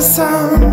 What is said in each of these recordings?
the sound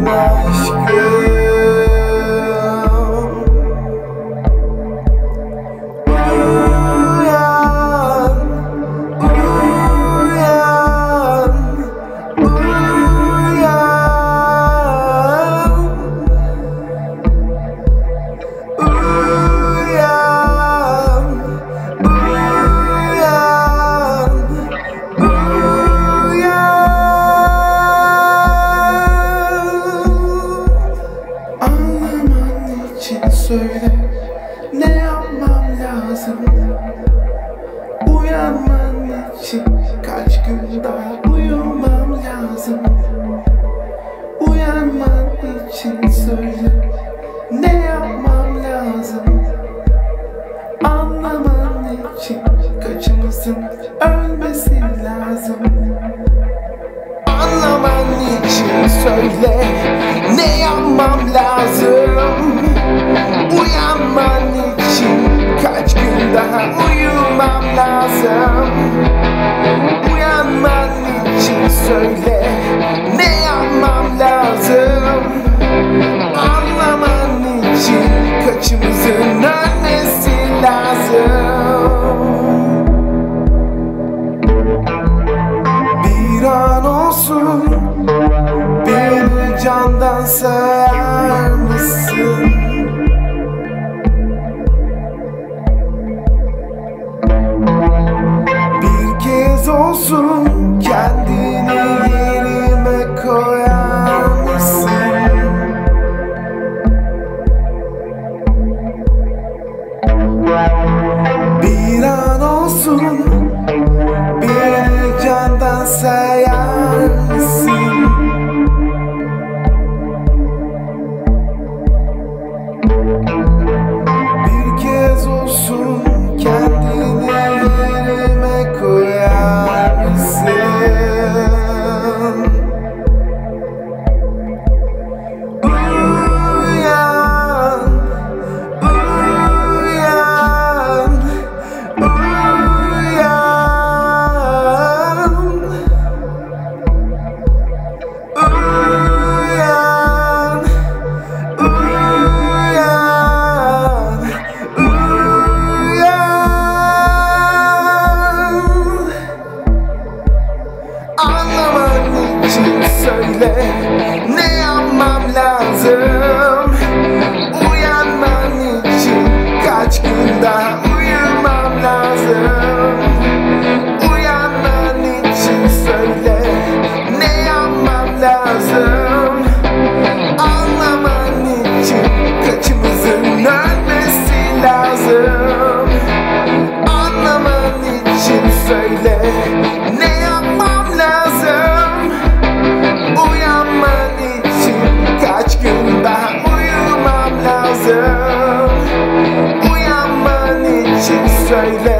my skin. lazım Uyanman için kaç gün daha uyumam lazım? Uyanman için söyle ne yapmam lazım? Anlaman için kaçımızın ölmesi lazım. Anlaman için söyle basar mısın? Bir kez olsun kendini yerime koyar mısın? Bir an olsun say that